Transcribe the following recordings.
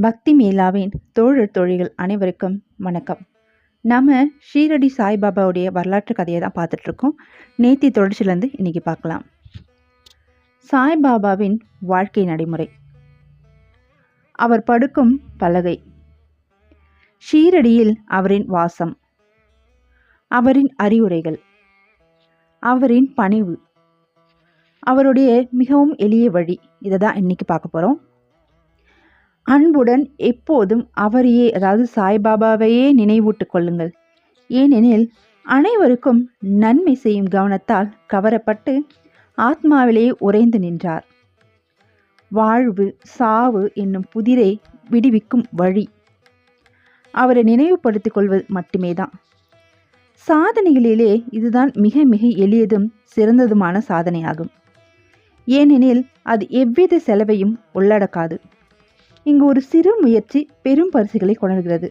பக்தி மேலாவின் தோழர் தோழிகள் அனைவருக்கும் வணக்கம். நம்ம ஷீரடி சாய்பாபாவுடைய வரலாற்று கதையை தான் பார்த்துட்ருக்கோம். நேத்தி தொடர்ச்சியிலேருந்து இன்றைக்கி பார்க்கலாம். சாய்பாபாவின் வாழ்க்கை நடைமுறை. அவர் படுக்கும் பலகை. ஷீரடியில் அவரின் வாசம். அவரின் அறிவுரைகள். அவரின் பணிவு. அவருடைய மிகவும் எளிய வழி. இதை தான் இன்றைக்கி பார்க்க போகிறோம் அன்புடன் எப்போதும் அவரையே அதாவது சாய்பாபாவையே நினைவூட்டு கொள்ளுங்கள். ஏனெனில் அனைவருக்கும் நன்மை செய்யும் கவனத்தால் கவரப்பட்டு ஆத்மாவிலேயே உறைந்து நின்றார். வாழ்வு சாவு என்னும் புதிரை விடுவிக்கும் வழி. அவரை நினைவுபடுத்திக் கொள்வது மட்டுமே தான் சாதனைகளிலே இதுதான் மிக மிக எளியதும் சிறந்ததுமான சாதனையாகும். ஏனெனில் அது எவ்வித செலவையும் உள்ளடக்காது. இங்கு ஒரு சிறு முயற்சி பெரும் பரிசுகளை கொணர்கிறது.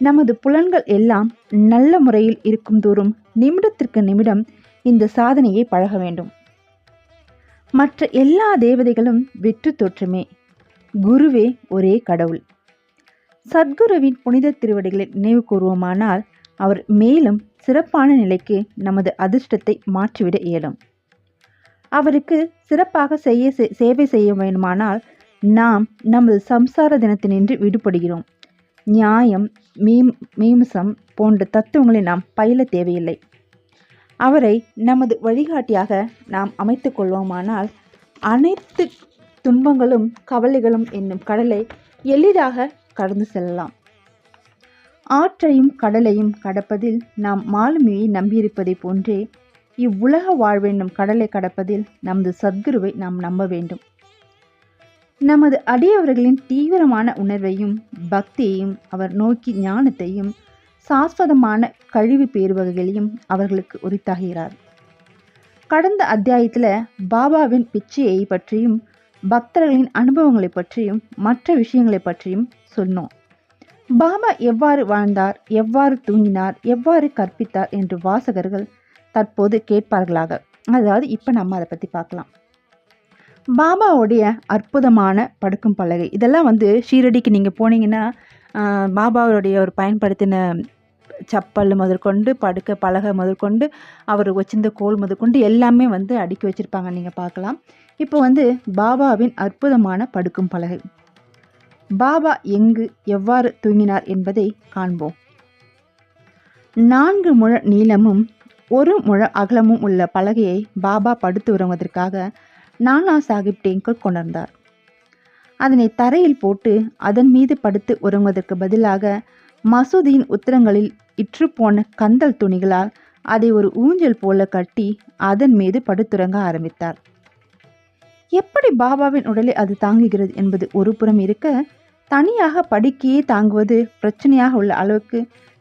நமது புலன்கள் எல்லாம் நல்ல முறையில் இருக்கும் தோறும் நிமிடத்திற்கு நிமிடம் இந்த சாதனையை பழக வேண்டும். மற்ற எல்லா தேவதைகளும் வெற்று தோற்றமே. குருவே ஒரே கடவுள். சத்குருவின் புனித திருவடிகளை நினைவு கூறுவோமானால் அவர் மேலும் சிறப்பான நிலைக்கு நமது அதிர்ஷ்டத்தை மாற்றிவிட இயலும். அவருக்கு சிறப்பாக செய்ய சேவை செய்ய வேண்டுமானால் நாம் நமது சம்சார தினத்தினின்று விடுபடுகிறோம். நியாயம் மீம் மீம்சம் போன்ற தத்துவங்களை நாம் பயில தேவையில்லை. அவரை நமது வழிகாட்டியாக நாம் அமைத்து கொள்வோமானால் அனைத்து துன்பங்களும் கவலைகளும் என்னும் கடலை எளிதாக கடந்து செல்லலாம். ஆற்றையும் கடலையும் கடப்பதில் நாம் மாலுமியை நம்பியிருப்பதை போன்றே இவ்வுலக வாழ்வென்னும் கடலை கடப்பதில் நமது சத்குருவை நாம் நம்ப வேண்டும். நமது அடியவர்களின் தீவிரமான உணர்வையும் பக்தியையும் அவர் நோக்கி ஞானத்தையும் சாஸ்வதமான கழிவு பேருவகைகளையும் அவர்களுக்கு உரித்தாகிறார். கடந்த அத்தியாயத்தில் பாபாவின் பிச்சையை பற்றியும் பக்தர்களின் அனுபவங்களை பற்றியும் மற்ற விஷயங்களை பற்றியும் சொன்னோம். பாபா எவ்வாறு வாழ்ந்தார் எவ்வாறு தூங்கினார் எவ்வாறு கற்பித்தார் என்று வாசகர்கள் தற்போது கேட்பார்களாக. அதாவது இப்போ நம்ம அதை பற்றி பார்க்கலாம். பாபாவுடைய அற்புதமான படுக்கும் பலகை. இதெல்லாம் வந்து ஷீரடிக்கு நீங்கள் போனீங்கன்னா பாபாவுடைய ஒரு பயன்படுத்தின சப்பல் முதற்கொண்டு படுக்க பலகை முதற்கொண்டு அவர் வச்சிருந்த கோல் முதற்கொண்டு எல்லாமே வந்து அடுக்கி வச்சுருப்பாங்க. நீங்கள் பார்க்கலாம். இப்போ வந்து பாபாவின் அற்புதமான படுக்கும் பலகை. பாபா எங்கு எவ்வாறு தூங்கினார் என்பதை காண்போம். நான்கு முழ நீளமும் ஒரு முழ அகலமும் உள்ள பலகையை பாபா படுத்து வருவதற்காக நானா சாஹிப் டேங்கர் கொணர்ந்தார். அதனை தரையில் போட்டு அதன் மீது படுத்து உறங்குவதற்கு பதிலாக மசூதியின் உத்தரங்களில் இற்றுப்போன கந்தல் துணிகளால் அதை ஒரு ஊஞ்சல் போல கட்டி அதன் மீது படுத்துறங்க ஆரம்பித்தார். எப்படி பாபாவின் உடலை அது தாங்குகிறது என்பது ஒரு புறம் இருக்க தனியாக படுக்கையே தாங்குவது பிரச்சனையாக உள்ள அளவுக்கு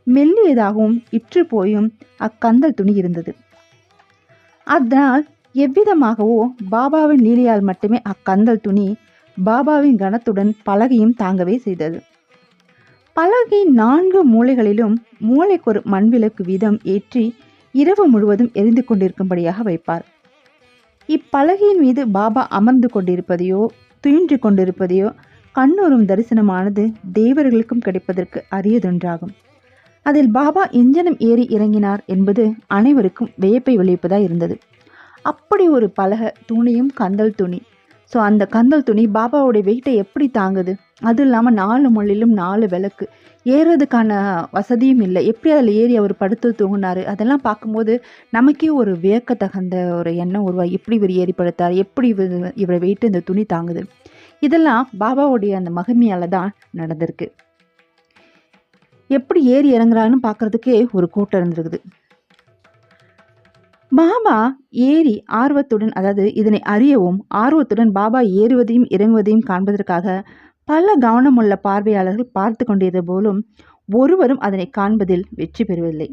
மெல்லியதாகவும் இற்று போயும் அக்கந்தல் துணி இருந்தது. அதனால் எவ்விதமாகவோ பாபாவின் லீலையால் மட்டுமே அக்கந்தல் துணி பாபாவின் கனத்துடன் பலகையும் தாங்கவே செய்தது. பலகையின் நான்கு மூலைகளிலும் மூளைக்கு ஒரு மண்விளக்கு வீதம் ஏற்றி இரவு முழுவதும் எரிந்து கொண்டிருக்கும்படியாக வைப்பார். இப்பலகையின் மீது பாபா அமர்ந்து கொண்டிருப்பதையோ துயின்று கொண்டிருப்பதையோ கண்ணூரும் தரிசனமானது தேவர்களுக்கும் கிடைப்பதற்கு அரியதொன்றாகும். அதில் பாபா எஞ்சனம் ஏறி இறங்கினார் என்பது அனைவருக்கும் வியப்பை விளைவிப்பதாக இருந்தது. அப்படி ஒரு பலகை துணியும் கந்தல் துணி. ஸோ அந்த கந்தல் துணி பாபாவுடைய வெயிட்டை எப்படி தாங்குது? அதுவும் இல்லாமல் நாலு மொழிலும் நாலு விளக்கு. ஏறுறதுக்கான வசதியும் இல்லை. எப்படி அதில் ஏறி அவர் படுத்து தூங்கினார்? அதெல்லாம் பார்க்கும்போது நமக்கே ஒரு வியக்க தகுந்த ஒரு எண்ணம் உருவாகி எப்படி இவர் ஏறி படுத்தார்? எப்படி இவர் இவரை வெயிட்டு இந்த துணி தாங்குது? இதெல்லாம் பாபாவுடைய அந்த மகிமையால் தான் நடந்திருக்கு. எப்படி ஏறி இறங்குறான்னு பார்க்குறதுக்கே ஒரு கூட்டம் இருந்திருக்குது. பாபா ஏறி ஆர்வத்துடன் அதாவது இதனை அறியவும் ஆர்வத்துடன் பாபா ஏறுவதையும் இறங்குவதையும் காண்பதற்காக பல கவனமுள்ள பார்வையாளர்கள் பார்த்து கொண்டிருந்த போலும் ஒருவரும் அதனை காண்பதில் வெற்றி பெறுவதில்லை.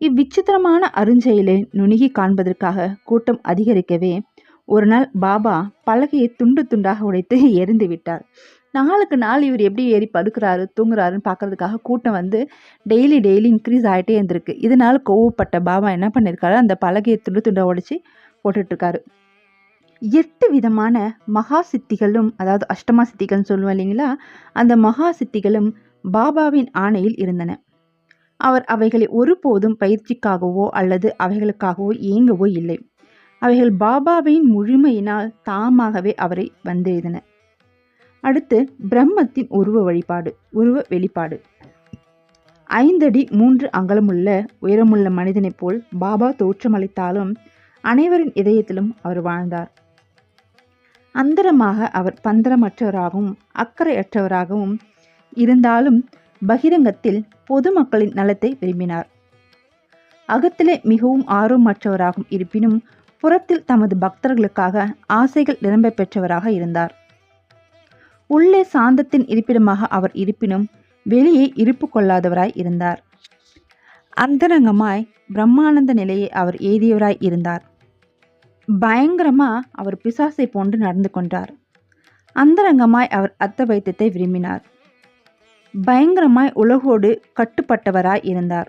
இவ்விசித்திரமான அருஞ்செயலை நுணுகி காண்பதற்காக கூட்டம் அதிகரிக்கவே ஒரு நாள் பாபா பலகையை துண்டு துண்டாக உடைத்து எரிந்து விட்டார். நாளுக்கு நாள் இவர் எப்படி ஏறி படுக்கிறாரு தூங்குறாருன்னு பார்க்கறதுக்காக கூட்டம் வந்து டெய்லி டெய்லி இன்க்ரீஸ் ஆகிட்டே இருந்திருக்கு. இதனால் கோவப்பட்ட பாபா என்ன பண்ணியிருக்காரு அந்த பலகையை துண்டு துண்டை உடச்சி போட்டுட்ருக்காரு. எட்டு விதமான மகா சித்திகளும் அதாவது அஷ்டமா சித்திகள்னு சொல்லுவோம் இல்லைங்களா அந்த மகா சித்திகளும் பாபாவின் ஆணையில் இருந்தன. அவர் அவைகளை ஒருபோதும் பயிற்சிக்காகவோ அல்லது அவைகளுக்காகவோ ஏங்கவோ இல்லை. அவைகள் பாபாவின் முழுமையினால் தாமாகவே அவரை வந்தெய்தன அடுத்து பிரம்மத்தின் உருவ வழிபாடு உருவ வெளிப்பாடு. ஐந்தடி மூன்று அங்கலமுள்ள உயரமுள்ள மனிதனைப் போல் பாபா தோற்றமளித்தாலும் அனைவரின் இதயத்திலும் அவர் வாழ்ந்தார். அந்தரமாக அவர் பந்தரமற்றவராகவும் அக்கறையற்றவராகவும் இருந்தாலும் பகிரங்கத்தில் பொதுமக்களின் நலத்தை விரும்பினார். அகத்திலே மிகவும் ஆர்வமற்றவராகவும் இருப்பினும் புறத்தில் தமது பக்தர்களுக்காக ஆசைகள் நிரம்ப பெற்றவராக இருந்தார். உள்ளே சாந்தத்தின் இருப்பிடமாக அவர் இருப்பினும் வெளியே இருப்பு கொள்ளாதவராய் இருந்தார். அந்தரங்கமாய் பிரம்மானந்த நிலையை அவர் ஏதியவராய் இருந்தார். பயங்கரமா அவர் பிசாசை போன்று நடந்து கொண்டார். அந்தரங்கமாய் அவர் அத்த வைத்தியத்தை விரும்பினார். பயங்கரமாய் உலகோடு கட்டுப்பட்டவராய் இருந்தார்.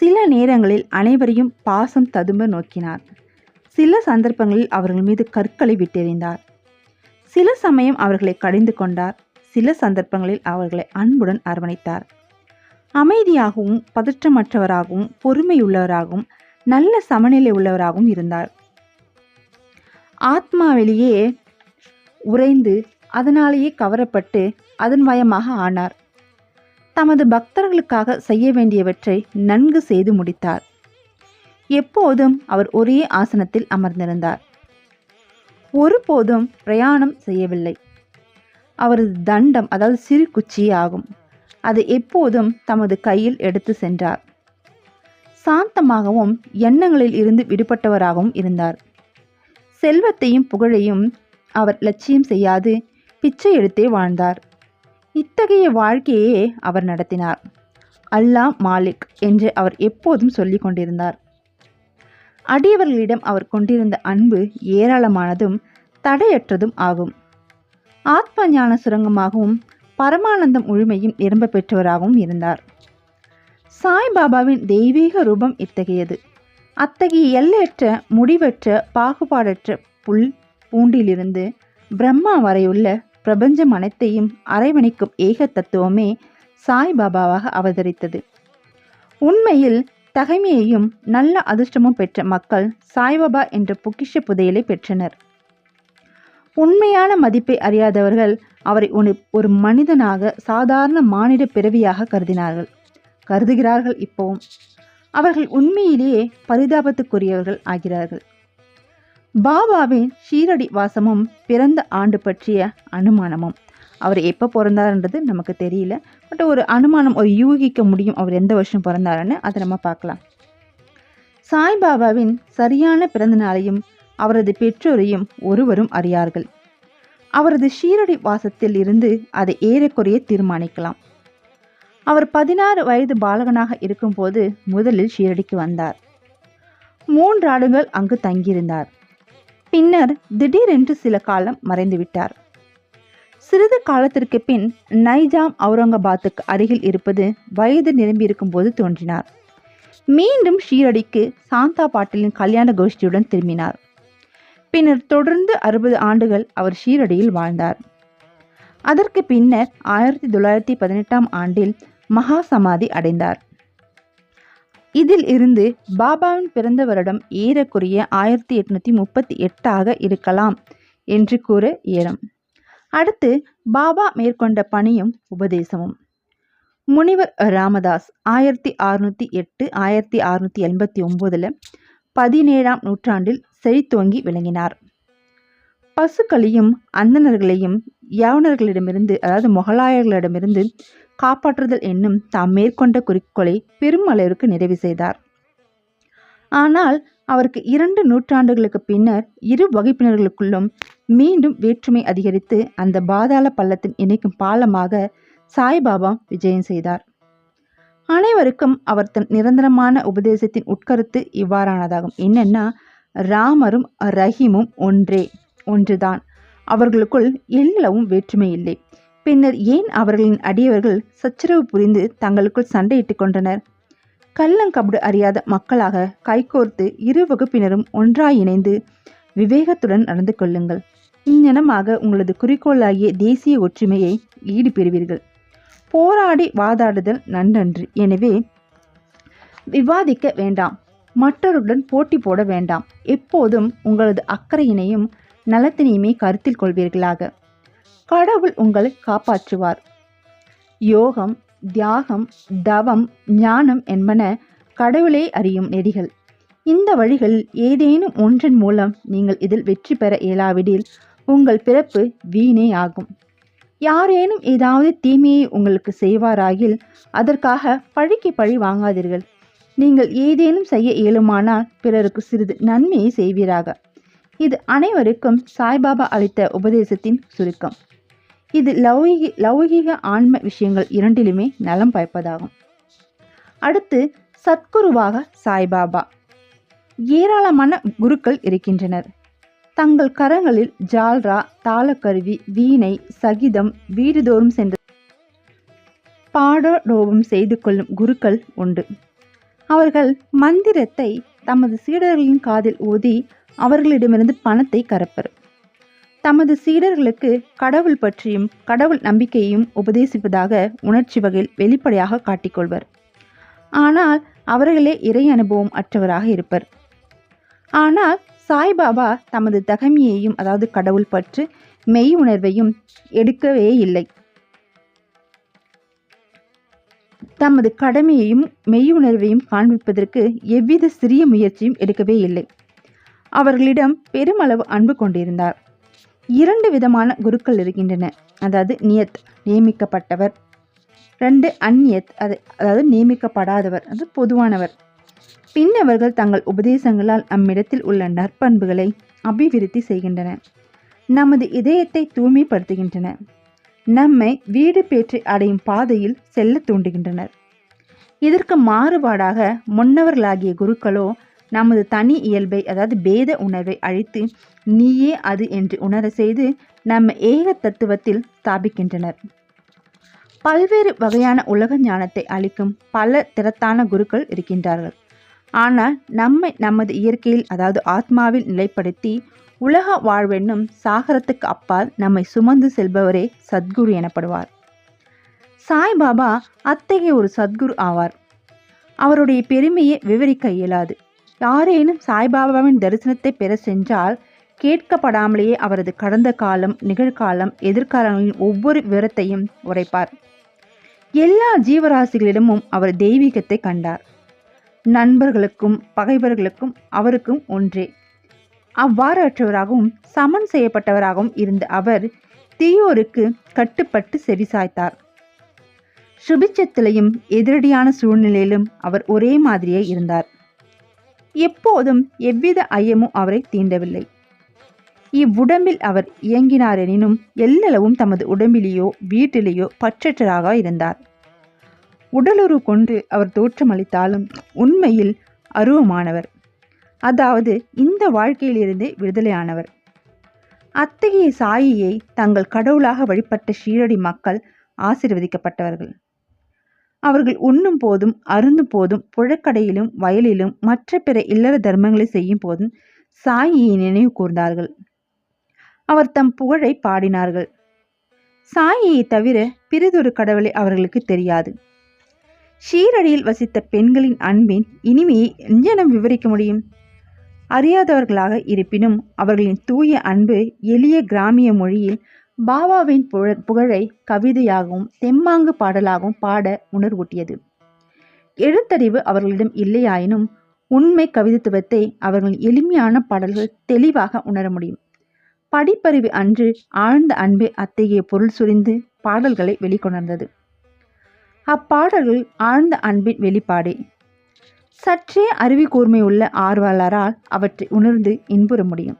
சில நேரங்களில் அனைவரையும் பாசம் ததும்ப நோக்கினார். சில சந்தர்ப்பங்களில் அவர்கள் மீது கற்களை விட்டெறிந்தார். சில சமயம் அவர்களை கடிந்து கொண்டார். சில சந்தர்ப்பங்களில் அவர்களை அன்புடன் அரவணைத்தார். அமைதியாகவும் பதற்றமற்றவராகவும் பொறுமையுள்ளவராகவும் நல்ல சமநிலை உள்ளவராகவும் இருந்தார். ஆத்மா வெளியே உறைந்து அதனாலேயே கவரப்பட்டு அதன் வயமாக ஆனார். தமது பக்தர்களுக்காக செய்ய வேண்டியவற்றை நன்கு செய்து முடித்தார். எப்போதும் அவர் ஒரே ஆசனத்தில் அமர்ந்திருந்தார். ஒருபோதும் பிரயாணம் செய்யவில்லை. அவரது தண்டம் அதாவது சிறு குச்சி ஆகும். அதை எப்போதும் தமது கையில் எடுத்து சென்றார். சாந்தமாகவும் எண்ணங்களில் இருந்து விடுபட்டவராகவும் இருந்தார். செல்வத்தையும் புகழையும் அவர் லட்சியம் செய்யாது பிச்சை எடுத்தே வாழ்ந்தார். இத்தகைய வாழ்க்கையே அவர் நடத்தினார். அல்லாஹ் மாலிக் என்று அவர் எப்போதும் சொல்லிக் கொண்டிருந்தார். அடியவர்களிடம் அவர் கொண்டிருந்த அன்பு ஏராளமானதும் தடையற்றதும் ஆகும். ஆத்ம ஞான சுரங்கமாகவும் பரமானந்தம் முழுமையும் நிரம்ப பெற்றவராகவும் இருந்தார். சாய்பாபாவின் தெய்வீக ரூபம் இத்தகையது. அத்தகைய எல்லையற்ற முடிவற்ற பாகுபாடற்ற புல் பூண்டிலிருந்து பிரம்மா வரையுள்ள பிரபஞ்சம் அனைத்தையும் அரவணைக்கும் ஏக தத்துவமே சாய்பாபாவாக அவதரித்தது. உண்மையில் தகைமையையும் நல்ல அதிர்ஷ்டமும் பெற்ற மக்கள் சாய்பாபா என்ற பொக்கிஷ புதையலை பெற்றனர். உண்மையான மதிப்பை அறியாதவர்கள் அவரை ஒரு ஒரு மனிதனாக சாதாரண மானிட பிறவியாக கருதினார்கள். கருதுகிறார்கள் இப்போவும். அவர்கள் உண்மையிலேயே பரிதாபத்துக்குரியவர்கள் ஆகிறார்கள். பாபாவின் ஷீரடி வாசமும் பிறந்த ஆண்டு பற்றிய அனுமானமும் அவர் எப்போ பிறந்தாருன்றது நமக்கு தெரியல. பட் ஒரு அனுமானம் ஒரு யூகிக்க முடியும் அவர் எந்த வருஷம் பிறந்தாருன்னு. அதை நம்ம பார்க்கலாம். சாய்பாபாவின் சரியான பிறந்த நாளையும் அவரது பெற்றோரையும் ஒருவரும் அறியார்கள். அவரது ஷீரடி வாசத்தில் இருந்து அதை ஏறக்குறைய தீர்மானிக்கலாம். அவர் பதினாறு வயது பாலகனாக இருக்கும்போது முதலில் ஷீரடிக்கு வந்தார். மூன்று ஆண்டுகள் அங்கு தங்கியிருந்தார். பின்னர் திடீரென்று சில காலம் மறைந்துவிட்டார். சிறிது காலத்திற்கு பின் நைஜாம் அவுரங்காபாத்துக்கு அருகில் இருப்பது வயது நிரம்பியிருக்கும் போது தோன்றினார். மீண்டும் ஷீரடிக்கு சாந்தா பாட்டிலின் கல்யாண கோஷ்டியுடன் திரும்பினார். பின்னர் தொடர்ந்து அறுபது ஆண்டுகள் அவர் ஷீரடியில் வாழ்ந்தார். அதற்கு பின்னர் ஆயிரத்தி தொள்ளாயிரத்தி பதினெட்டாம் ஆண்டில் மகா சமாதி அடைந்தார். இதில் இருந்து பாபாவின் பிறந்த வருடம் ஏறக்குறைய ஆயிரத்தி எட்நூத்தி முப்பத்தி எட்டாக இருக்கலாம் என்று கூற இயலும். அடுத்து பாபா மேற்கொண்ட பணியும் உபதேசமும். முனிவர் ராமதாஸ் ஆயிரத்தி அறுநூத்தி எட்டு ஆயிரத்தி அறுநூத்தி எண்பத்தி ஒம்போதில் பதினேழாம் நூற்றாண்டில் செழித்துவங்கி விளங்கினார். பசுக்களையும் அந்தணர்களையும் யவனர்களிடமிருந்து அதாவது முகலாயர்களிடமிருந்து காப்பாற்றுதல் என்னும் தாம் மேற்கொண்ட குறிக்கோளை பெருமளவிற்கு நிறைவு செய்தார். ஆனால் அவருக்கு இரண்டு நூற்றாண்டுகளுக்கு பின்னர் இரு வகுப்பினர்களுக்குள்ளும் மீண்டும் வேற்றுமை அதிகரித்து அந்த பாதாள பள்ளத்தின் இணைக்கும் பாலமாக சாய்பாபா விஜயம் செய்தார். அனைவருக்கும் அவர் தன் நிரந்தரமான உபதேசத்தின் உட்கருத்து இவ்வாறானதாகும். என்னென்னா ராமரும் ரஹீமும் ஒன்றே ஒன்றுதான். அவர்களுக்குள் எல்லவும் வேற்றுமை இல்லை. பின்னர் ஏன் அவர்களின் அடியவர்கள் சச்சரவு புரிந்து தங்களுக்குள் சண்டையிட்டுக் கொண்டனர்? கள்ளங்கபடு அறியாத மக்களாக கைகோர்த்து இரு வகுப்பினரும் ஒன்றாய் இணைந்து விவேகத்துடன் நடந்து கொள்ளுங்கள். இந்நனமாக உங்களது குறிக்கோளாகிய தேசிய ஒற்றுமையை ஈடு பெறுவீர்கள் போராடி வாதாடுதல் நன்றன்று. எனவே விவாதிக்க வேண்டாம். மற்றவருடன் போட்டி போட வேண்டாம். எப்போதும் உங்களது அக்கறையினையும் நலத்தினையுமே கருத்தில் கொள்வீர்களாக. கடவுள் உங்களை காப்பாற்றுவார். யோகம் தியாகம் தவம் ஞானம் என்பன கடவுளே அறியும் நெறிகள். இந்த வழிகளில் ஏதேனும் ஒன்றின் மூலம் நீங்கள் இதில் வெற்றி பெற இயலாவிடில் உங்கள் பிறப்பு வீணே ஆகும் யாரேனும் ஏதாவது தீமையை உங்களுக்கு செய்வாராகில் அதற்காக பழிக்கு பழி வாங்காதீர்கள். நீங்கள் ஏதேனும் செய்ய இயலுமானால் பிறருக்கு சிறிது நன்மையை செய்வீராக. இது அனைவருக்கும் சாய்பாபா அளித்த உபதேசத்தின் சுருக்கம். இது லௌகி லௌகிக ஆன்ம விஷயங்கள் இரண்டிலுமே நலம் பயப்பதாகும். அடுத்து சத்குருவாக சாய்பாபா. ஏராளமான குருக்கள் இருக்கின்றனர். தங்கள் கரங்களில் ஜால்ரா தாளக்கருவி வீணை சகிதம் வீடுதோறும் சென்று பாடடோபம் செய்து கொள்ளும் குருக்கள் உண்டு. அவர்கள் மந்திரத்தை தமது சீடர்களின் காதில் ஊதி அவர்களிடமிருந்து பணத்தை கறப்பர். தமது சீடர்களுக்கு கடவுள் பற்றியும் கடவுள் நம்பிக்கையையும் உபதேசிப்பதாக உணர்ச்சி வகையில் வெளிப்படையாக காட்டிக்கொள்வர் ஆனால் அவர்களே இறை அனுபவம் அற்றவராக இருப்பர். ஆனால் சாய்பாபா தமது தகமையையும் அதாவது கடவுள் பற்று மெய் உணர்வையும் எடுக்கவே இல்லை. தமது கடமையையும் மெய்யுணர்வையும் காண்பிப்பதற்கு எவ்வித சிறிய முயற்சியும் எடுக்கவே இல்லை. அவர்களிடம் பெருமளவு அன்பு கொண்டிருந்தார். இரண்டு விதமான குருக்கள் இருக்கின்றன. அதாவது நியத் நியமிக்கப்பட்டவர். ரெண்டு அந்நியத் அது அதாவது நியமிக்கப்படாதவர். அது பொதுவானவர். பின்னவர்கள் தங்கள் உபதேசங்களால் அம்மிடத்தில் உள்ள நற்பண்புகளை அபிவிருத்தி செய்கின்றன. நமது இதயத்தை தூய்மைப்படுத்துகின்றன. நம்மை வீடு பேற்றி அடையும் பாதையில் செல்ல தூண்டுகின்றனர். இதற்கு மாறுபாடாக முன்னவர்களாகிய குருக்களோ நமது தனி இயல்பை அதாவது பேத உணர்வை அழித்து நீயே அது என்று உணர செய்து நம்ம ஏக தத்துவத்தில் ஸ்தாபிக்கின்றனர். பல்வேறு வகையான உலக ஞானத்தை அளிக்கும் பல திறத்தான குருக்கள் இருக்கின்றார்கள். ஆனால் நம்மை நமது இயற்கையில் அதாவது ஆத்மாவில் நிலைப்படுத்தி உலக வாழ்வென்னும் சாகரத்துக்கு அப்பால் நம்மை சுமந்து செல்பவரே சத்குரு எனப்படுவார். சாய்பாபா அத்தகைய ஒரு சத்குரு ஆவார். அவருடைய பெருமையை விவரிக்க இயலாது. யாரேனும் சாய்பாபாவின் தரிசனத்தை பெற சென்றால் கேட்கப்படாமலேயே அவரது கடந்த காலம் நிகழ்காலம் எதிர்காலங்களின் ஒவ்வொரு விவரத்தையும் உரைப்பார். எல்லா ஜீவராசிகளிடமும் அவர் தெய்வீகத்தை கண்டார். நண்பர்களுக்கும் பகைவர்களுக்கும் அவருக்கும் ஒன்றே. அவ்வாறற்றவராகவும் சமன் செய்யப்பட்டவராகவும் இருந்த அவர் தீயோருக்கு கட்டுப்பட்டு செவிசாய்த்தார் சுபிச்சத்திலையும் எதிரடியான சூழ்நிலையிலும் அவர் ஒரே மாதிரியே இருந்தார். எப்போதும் எவ்வித ஐயமும் அவரை தீண்டவில்லை. இவ்வுடம்பில் அவர் இயங்கினாரெனினும் எல்லளவும் தமது உடம்பிலேயோ வீட்டிலேயோ பற்றற்றராக இருந்தார். உடலுறு கொண்டு அவர் தோற்றமளித்தாலும் உண்மையில் அருவமானவர். அதாவது இந்த வாழ்க்கையிலிருந்தே விடுதலையானவர். அத்தகைய சாயியை தங்கள் கடவுளாக வழிபட்ட ஷீரடி மக்கள் ஆசிர்வதிக்கப்பட்டவர்கள். அவர்கள் உண்ணும் போதும் அருந்தும் போதும் புழக்கடையிலும் வயலிலும் மற்ற பிற இல்லற தர்மங்களை செய்யும் போதும் சாயியை நினைவு கூர்ந்தார்கள். அவர் தம் புகழை பாடினார்கள். சாயியை தவிர பிறிதொரு கடவுளை அவர்களுக்கு தெரியாது. ஷீரடியில் வசித்த பெண்களின் அன்பின் இனிமையை எஞ்சனம் விவரிக்க முடியும்? அறியாதவர்களாக இருப்பினும் அவர்களின் தூய அன்பு எளிய கிராமிய மொழியில் பாபாவின் புழ புகழை கவிதையாகவும் தெம்மாங்கு பாடலாகவும் பாட உணர்வூட்டியது. எழுத்தறிவு அவர்களிடம் இல்லையாயினும் உண்மை கவிதைத்துவத்தை அவர்களின் எளிமையான பாடல்கள் தெளிவாக உணர முடியும். படிப்பறிவு அன்று ஆழ்ந்த அன்பே அத்தகைய பொருள் சுரிந்து பாடல்களை வெளிக்கொணர்ந்தது. அப்பாடல்கள் ஆழ்ந்த அன்பின் வெளிப்பாடே. சற்றே அறிவு கூர்மையுள்ள ஆர்வலரால் அவற்றை உணர்ந்து இன்புற முடியும்.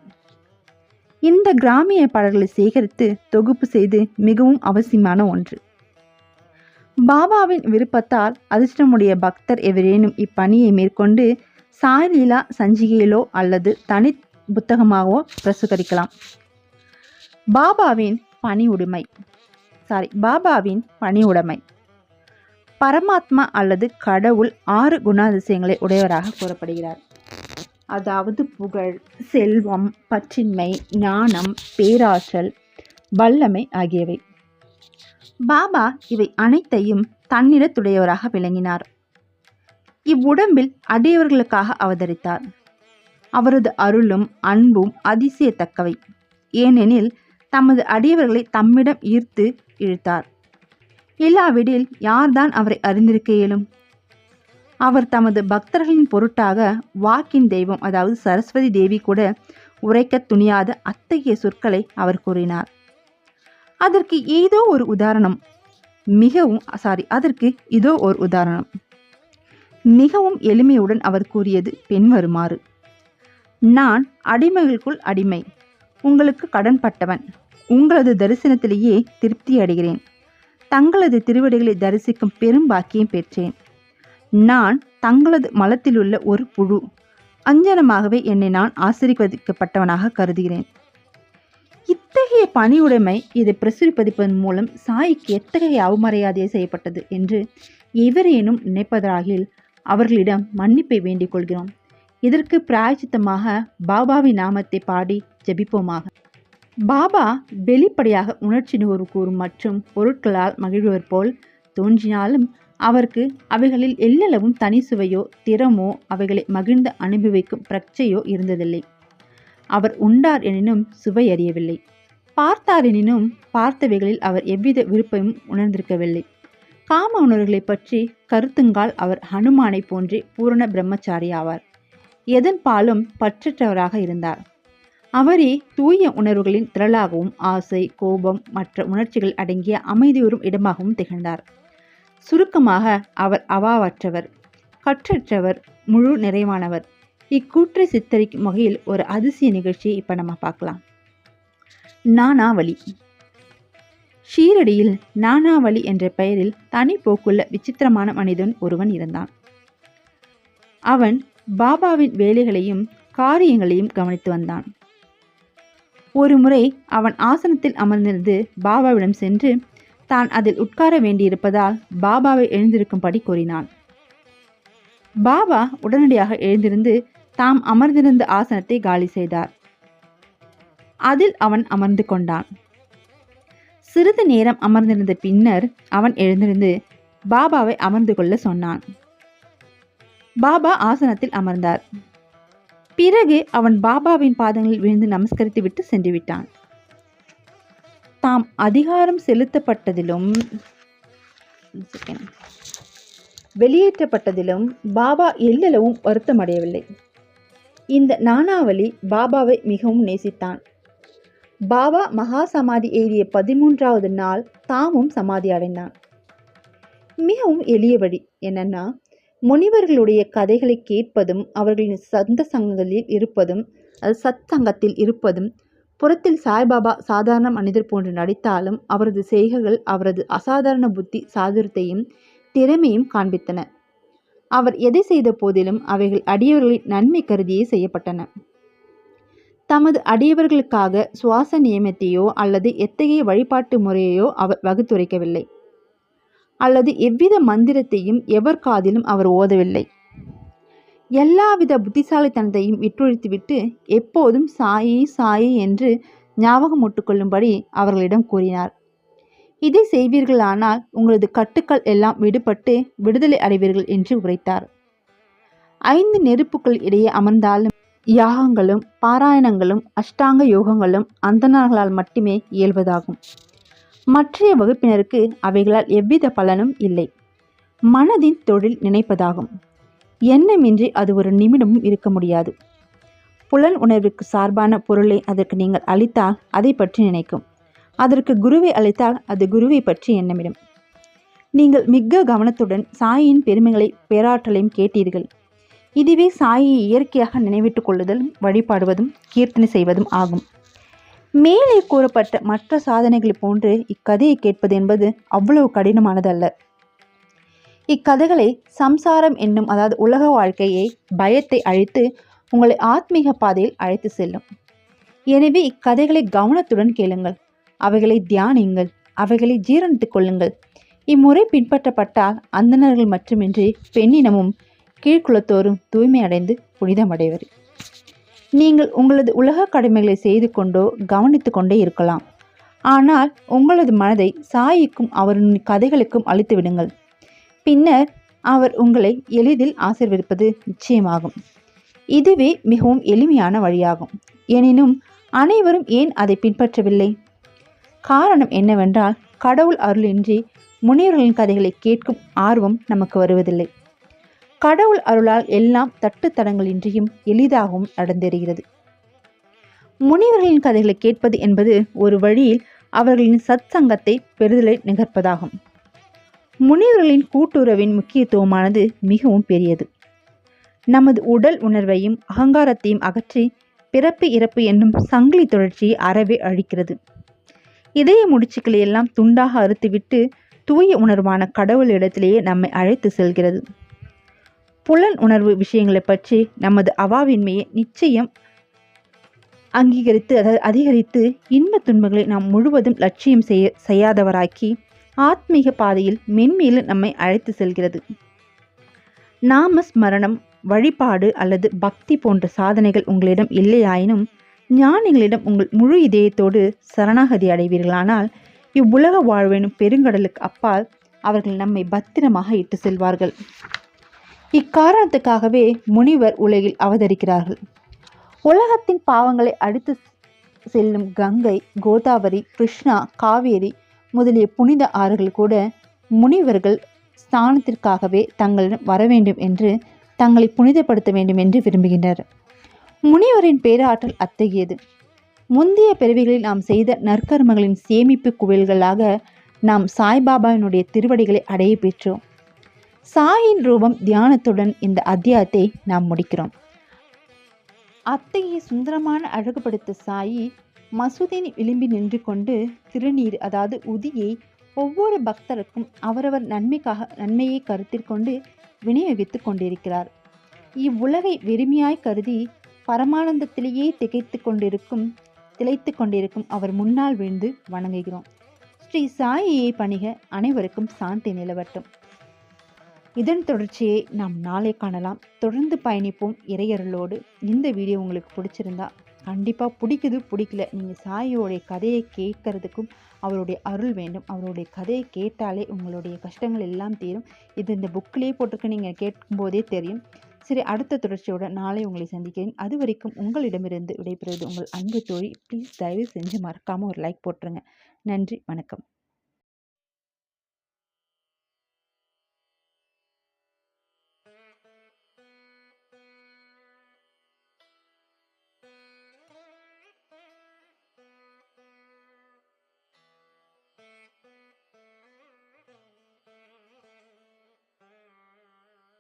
இந்த கிராமிய பாடல்களை சேகரித்து தொகுப்பு செய்து மிகவும் அவசியமான ஒன்று. பாபாவின் விருப்பத்தால் அதிர்ஷ்டமுடைய பக்தர் எவரேனும் இப்பணியை மேற்கொண்டு சாய்லீலா சஞ்சிகையிலோ அல்லது தனி புத்தகமாகவோ பிரசுகரிக்கலாம் பாபாவின் பணி உடைமை சாரி பாபாவின் பணி உடைமை பரமாத்மா அல்லது கடவுள் ஆறு குணாதிசயங்களை உடையவராக கூறப்படுகிறார். அதாவது புகழ் செல்வம் பற்றின்மை ஞானம் பேராற்றல் வல்லமை ஆகியவை. பாபா இவை அனைத்தையும் தன்னிடத்துடையவராக விளங்கினார். இவ்வுடம்பில் அடியவர்களுக்காக அவதரித்தார். அவரது அருளும் அன்பும் அதிசயத்தக்கவை. ஏனெனில் தமது அடியவர்களை தம்மிடம் ஈர்த்து இழுத்தார். இல்லாவிடில் யார்தான் அவரை அறிந்திருக்க இயலும் அவர் தமது பக்தர்களின் பொருட்டாக வாக்கின் தெய்வம் அதாவது சரஸ்வதி தேவி கூட உரைக்க துணியாத அத்தகைய சொற்களை அவர் கூறினார். அதற்கு ஏதோ ஒரு உதாரணம். மிகவும் சாரி அதற்கு இதோ ஒரு உதாரணம். மிகவும் எளிமையுடன் அவர் கூறியது பின்வருமாறு நான் அடிமைகளுக்குள் அடிமை. உங்களுக்கு கடன்பட்டவன். உங்களது தரிசனத்திலேயே திருப்தி அடைகிறேன். தங்களது திருவடிகளை தரிசிக்கும் பெரும் பாக்கியம் பெற்றேன். நான் தங்களது மலத்திலுள்ள ஒரு புழு. அஞ்சனமாகவே என்னை நான் ஆசீர்வதிக்கப்பட்டவனாக கருதுகிறேன். இத்தகைய பணியுடைமை இதை பிரசுரிப்பதிப்பதன் மூலம் சாய்க்கு எத்தகைய அவமரியாதை செய்யப்பட்டது என்று எவரேனும் நினைப்பதாகில் அவர்களிடம் மன்னிப்பை வேண்டிக் கொள்கிறோம். இதற்கு பிராயச்சித்தமாக பாபாவின் நாமத்தை பாடி ஜெபிப்போமாக. பாபா வெளிப்படையாக உணர்ச்சி நுகர்வு கூறும் மற்றும் பொருட்களால் மகிழ்வர் போல் தோன்றினாலும் அவருக்கு அவைகளில் எல்லளவும் தனி சுவையோ திறமோ அவைகளை மகிழ்ந்து அனுபவிக்கும் பிரச்சையோ இருந்ததில்லை. அவர் உண்டார் எனினும் சுவை அறியவில்லை. பார்த்தார் எனினும் பார்த்தவைகளில் அவர் எவ்வித விருப்பமும் உணர்ந்திருக்கவில்லை. காம உணர்வுகளை பற்றி கருத்துங்கால் அவர் ஹனுமானை போன்றே பூரண பிரம்மச்சாரி ஆவார் எதன் பாலும் பற்றற்றவராக இருந்தார். அவரே தூய உணர்வுகளின் திரளாகவும் ஆசை கோபம் மற்ற உணர்ச்சிகள் அடங்கிய அமைதியுறும் இடமாகவும் திகழ்ந்தார். சுருக்கமாக அவர் அவாவற்றவர் கற்றற்றவர் முழு நிறைவானவர். இக்கூற்றை சித்தரிக்கும் வகையில் ஒரு அதிசய நிகழ்ச்சியை இப்போ நம்ம பார்க்கலாம். நானாவளி ஷீரடியில் நானாவளி என்ற பெயரில் தனி போக்குள்ள விசித்திரமான மனிதன் ஒருவன் இருந்தான். அவன் பாபாவின் வேலைகளையும் காரியங்களையும் கவனித்து வந்தான். ஒரு முறை அவன் ஆசனத்தில் அமர்ந்திருந்து பாபாவிடம் சென்று தான் அதில் உட்கார வேண்டியிருப்பதால் பாபாவை எழுந்திருக்கும்படி கூறினான். பாபா உடனடியாக எழுந்திருந்து தாம் அமர்ந்திருந்த ஆசனத்தை காலி செய்தார். அதில் அவன் அமர்ந்து கொண்டான். சிறிது நேரம் அமர்ந்திருந்த பின்னர் அவன் எழுந்திருந்து பாபாவை அமர்ந்து கொள்ள சொன்னான். பாபா ஆசனத்தில் அமர்ந்தார். பிறகு அவன் பாபாவின் பாதங்களில் விழுந்து நமஸ்கரித்து விட்டு சென்று விட்டான் தாம் அதிகாரம் செலுத்தப்பட்டதிலும் வெளியேற்றப்பட்டதிலும் பாபா எல்லளவும் வருத்தமடையவில்லை. இந்த நானாவலி பாபாவை மிகவும் நேசித்தான். பாபா மகா சமாதி ஏறிய பதிமூன்றாவது நாள் தாமும் சமாதி அடைந்தான். மிகவும் எளிய வழி என்னன்னா முனிவர்களுடைய கதைகளை கேட்பதும் அவர்களின் சந்த சங்கங்களில் இருப்பதும் அது சத் சங்கத்தில் இருப்பதும் புறத்தில் சாய்பாபா சாதாரண மனிதர் போன்று நடித்தாலும் அவரது செய்கைகள் அவரது அசாதாரண புத்தி சாதுரத்தையும் திறமையும் காண்பித்தன. அவர் எதை செய்த போதிலும் அவைகள் அடியவர்களின் நன்மை கருதியே செய்யப்பட்டன. தமது அடியவர்களுக்காக சுவாச நியமத்தையோ அல்லது எத்தகைய வழிபாட்டு முறையையோ அவர் வகுத்துரைக்கவில்லை. அல்லது எவ்வித மந்திரத்தையும் எவர் காதிலும் அவர் ஓதவில்லை. எல்லாவித புத்திசாலித்தனத்தையும் விட்டொழித்துவிட்டு எப்போதும் சாயி சாயி என்று ஞாபகம் கொள்ளும்படி அவர்களிடம் கூறினார். இதை செய்வீர்களானால் உங்களது கட்டுக்கள் எல்லாம் விடுபட்டு விடுதலை அடைவீர்கள் என்று உரைத்தார். ஐந்து நெருப்புகள் இடையே அமர்ந்தாலும் யாகங்களும் பாராயணங்களும் அஷ்டாங்க யோகங்களும் அந்தனர்களால் மட்டுமே இயல்வதாகும் மற்றைய வகுப்பினருக்கு அவைகளால் எவ்வித பலனும் இல்லை. மனதின் தொழில் நினைப்பதாகும். எண்ணமின்றி அது ஒரு நிமிடமும் இருக்க முடியாது. புலன் உணர்வுக்கு சார்பான பொருளை அதற்கு நீங்கள் அளித்தால் அதை பற்றி நினைக்கும். அதற்கு குருவை அளித்தால் அது குருவை பற்றி எண்ணமிடும். நீங்கள் மிக்க கவனத்துடன் சாயின் பெருமைகளை பேராற்றலையும் கேட்டீர்கள். இதுவே சாயை இயற்கையாக நினைவிட்டுக் கொள்ளுதலும் வழிபாடுவதும் கீர்த்தனை செய்வதும் ஆகும். மேலே கூறப்பட்ட மற்ற சாதனைகளை போன்று இக்கதையை கேட்பது என்பது அவ்வளவு கடினமானதல்ல. இக்கதைகளை சம்சாரம் என்னும் அதாவது உலக வாழ்க்கையை பயத்தை அழித்து உங்களை ஆத்மீக பாதையில் அழைத்து செல்லும். எனவே இக்கதைகளை கவனத்துடன் கேளுங்கள். அவைகளை தியானியுங்கள். அவைகளை ஜீரணித்துக் கொள்ளுங்கள். இம்முறை பின்பற்றப்பட்டால் அந்தணர்கள் மட்டுமின்றி பெண்ணினமும் கீழ்குலத்தோரும் தூய்மை அடைந்து புனிதமடைவர். நீங்கள் உங்களது உலக கடமைகளை செய்து கொண்டோ கவனித்து கொண்டே இருக்கலாம். ஆனால் உங்களது மனதை சாயிக்கும் அவரின் கதைகளுக்கும் அழித்து விடுங்கள். பின்னர் அவர் உங்களை எளிதில் ஆசிர்வதிப்பது நிச்சயமாகும். இதுவே மிகவும் எளிமையான வழியாகும். எனினும் அனைவரும் ஏன் அதை பின்பற்றவில்லை? காரணம் என்னவென்றால் கடவுள் அருளின்றி முனிவர்களின் கதைகளை கேட்கும் ஆர்வம் நமக்கு வருவதில்லை. கடவுள் அருளால் எல்லாம் தட்டுத்தடங்களின்றியும் எளிதாகவும் நடந்தேறுகிறது. முனிவர்களின் கதைகளை கேட்பது என்பது ஒரு வழியில் அவர்களின் சத் சங்கத்தை பெறுதலை நிகழ்ப்பதாகும் முனிவர்களின் கூட்டுறவின் முக்கியத்துவமானது மிகவும் பெரியது. நமது உடல் உணர்வையும் அகங்காரத்தையும் அகற்றி பிறப்பு இறப்பு என்னும் சங்கிலி தொடர்ச்சியை அறவே அழிக்கிறது. இதய முடிச்சுக்களை எல்லாம் துண்டாக அறுத்துவிட்டு தூய உணர்வான கடவுளிடத்திலேயே நம்மை அழைத்து செல்கிறது. புலன் உணர்வு விஷயங்களை பற்றி நமது அவாவின்மையை நிச்சயம் அங்கீகரித்து அதாவது அதிகரித்து இன்ப துன்பங்களை நாம் முழுவதும் லட்சியம் செய்ய செய்யாதவராக்கி ஆத்மீக பாதையில் மென்மேலும் நம்மை அழைத்து செல்கிறது. நாம ஸ்மரணம் வழிபாடு அல்லது பக்தி போன்ற சாதனைகள் உங்களிடம் இல்லையாயினும் ஞானிகளிடம் உங்கள் முழு இதயத்தோடு சரணாகதி அடைவீர்களானால் இவ்வுலக வாழ்வெனும் பெருங்கடலுக்கு அப்பால் அவர்கள் நம்மை பத்திரமாக இட்டு செல்வார்கள். இக்காரணத்துக்காகவே முனிவர் உலகில் அவதரிக்கிறார்கள். உலகத்தின் பாவங்களை அடித்து செல்லும் கங்கை கோதாவரி கிருஷ்ணா காவேரி முதலிய புனித ஆறுகள் கூட முனிவர்கள் ஸ்தானத்திற்காகவே தங்களிடம் வர வேண்டும் என்று தங்களை புனிதப்படுத்த வேண்டும் என்று விரும்புகின்றனர். முனிவரின் பேராற்றல் அத்தகையது. முந்தைய பிறவிகளில் நாம் செய்த நற்கர்மங்களின் சேமிப்பு குவியல்களாக நாம் சாய்பாபாவினுடைய திருவடிகளை அடைய பெற்றோம். சாயின் ரூபம் தியானத்துடன் இந்த அத்தியாயத்தை நாம் முடிக்கிறோம். அத்தகைய சுந்தரமான அழகுபடுத்த சாயி மசூதியின் விளிம்பி நின்று கொண்டு திருநீர் அதாவது உதியை ஒவ்வொரு பக்தருக்கும் அவரவர் நன்மைக்காக நன்மையை கருத்தில் கொண்டு விநியோகித்து கொண்டிருக்கிறார். இவ்வுலகை வெறுமையாய் கருதி பரமானந்தத்திலேயே திகைத்து கொண்டிருக்கும் திளைத்து கொண்டிருக்கும் அவர் முன்னால் விழுந்து வணங்குகிறோம். ஸ்ரீ சாயியை பணிக அனைவருக்கும் சாந்தி நிலவட்டும். இதன் தொடர்ச்சியை நாம் நாளை காணலாம். தொடர்ந்து பயணிப்போம் இறையருளோடு. இந்த வீடியோ உங்களுக்கு பிடிச்சிருந்தா கண்டிப்பாக பிடிக்குது பிடிக்கல. நீங்கள் சாயோடைய கதையை கேட்கறதுக்கும் அவருடைய அருள் வேண்டும். அவருடைய கதையை கேட்டாலே உங்களுடைய கஷ்டங்கள் எல்லாம் தீரும். இது இந்த புக்கிலேயே போட்டிருக்கு நீங்கள் கேட்கும்போதே தெரியும். சரி அடுத்த தொடர்ச்சியோட நாளை உங்களை சந்திக்கிறேன். அது வரைக்கும் உங்களிடமிருந்து விடைபெறுவது உங்கள் அன்பு தோழி. ப்ளீஸ் தயவு செஞ்சு மறக்காமல் ஒரு லைக் போட்டுருங்க. நன்றி வணக்கம்.